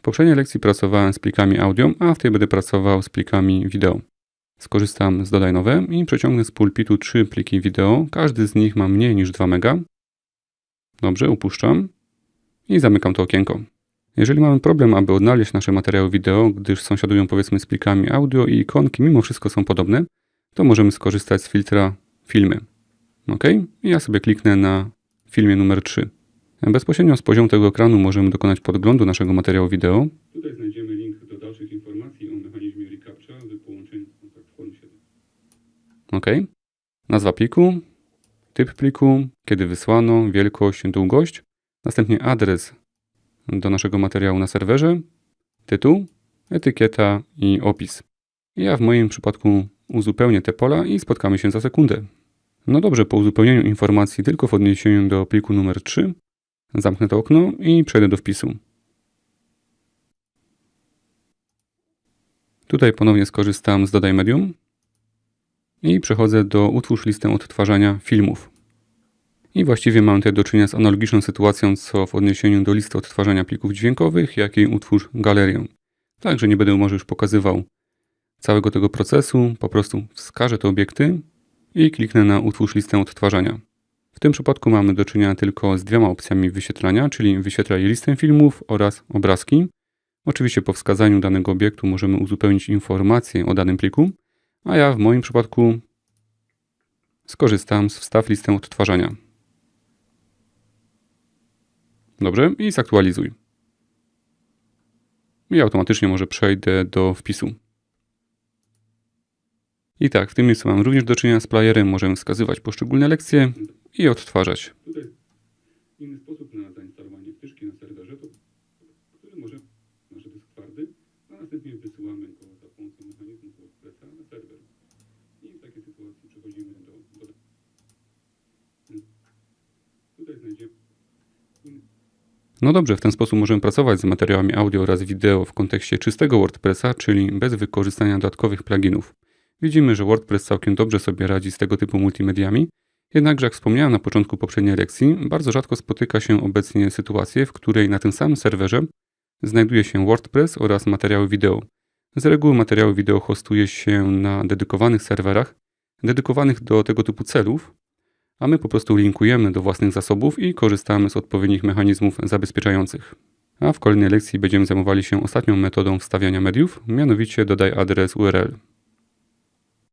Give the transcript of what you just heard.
W poprzedniej lekcji pracowałem z plikami audio, a w tej będę pracował z plikami wideo. Skorzystam z Dodaj Nowe i przeciągnę z pulpitu trzy pliki wideo. Każdy z nich ma mniej niż 2 MB. Dobrze, upuszczam i zamykam to okienko. Jeżeli mamy problem, aby odnaleźć nasze materiały wideo, gdyż sąsiadują powiedzmy z plikami audio i ikonki mimo wszystko są podobne, to możemy skorzystać z filtra Filmy. OK? Ja sobie kliknę na filmie numer 3. Bezpośrednio z poziomu tego ekranu możemy dokonać podglądu naszego materiału wideo. Tutaj znajdziemy link do dalszych informacji o mechanizmie reCAPTCHA w połączeniu z Form 7. OK. Nazwa pliku, typ pliku, kiedy wysłano, wielkość, długość, następnie adres do naszego materiału na serwerze, tytuł, etykieta i opis. Ja w moim przypadku uzupełnię te pola i spotkamy się za sekundę. No dobrze, po uzupełnieniu informacji tylko w odniesieniu do pliku numer 3 zamknę to okno i przejdę do wpisu. Tutaj ponownie skorzystam z Dodaj Medium i przechodzę do Utwórz listę odtwarzania filmów. I właściwie mamy tutaj do czynienia z analogiczną sytuacją, co w odniesieniu do listy odtwarzania plików dźwiękowych, jak i utwórz galerię. Także nie będę może już pokazywał całego tego procesu, po prostu wskażę te obiekty i kliknę na Utwórz listę odtwarzania. W tym przypadku mamy do czynienia tylko z dwiema opcjami wyświetlania, czyli wyświetlaj listę filmów oraz obrazki. Oczywiście po wskazaniu danego obiektu możemy uzupełnić informacje o danym pliku, a ja w moim przypadku skorzystam z wstaw listę odtwarzania. Dobrze, i zaktualizuj. I automatycznie może przejdę do wpisu. I tak, w tym miejscu mam również do czynienia z playerem. Możemy wskazywać poszczególne lekcje i odtwarzać. Tutaj inny sposób na zainstalowanie wtyczki na serwerze, to, który może nasz dysk twardy, a następnie wysyłamy go za pomocą mechanizmu WordPressa na serwer. I w takiej sytuacji przechodzimy do, do Tutaj znajdziemy no dobrze, w ten sposób możemy pracować z materiałami audio oraz wideo w kontekście czystego WordPressa, czyli bez wykorzystania dodatkowych pluginów. Widzimy, że WordPress całkiem dobrze sobie radzi z tego typu multimediami, jednakże jak wspomniałem na początku poprzedniej lekcji, bardzo rzadko spotyka się obecnie sytuację, w której na tym samym serwerze znajduje się WordPress oraz materiały wideo. Z reguły materiały wideo hostuje się na dedykowanych serwerach, dedykowanych do tego typu celów, a my po prostu linkujemy do własnych zasobów i korzystamy z odpowiednich mechanizmów zabezpieczających. A w kolejnej lekcji będziemy zajmowali się ostatnią metodą wstawiania mediów, mianowicie dodaj adres URL.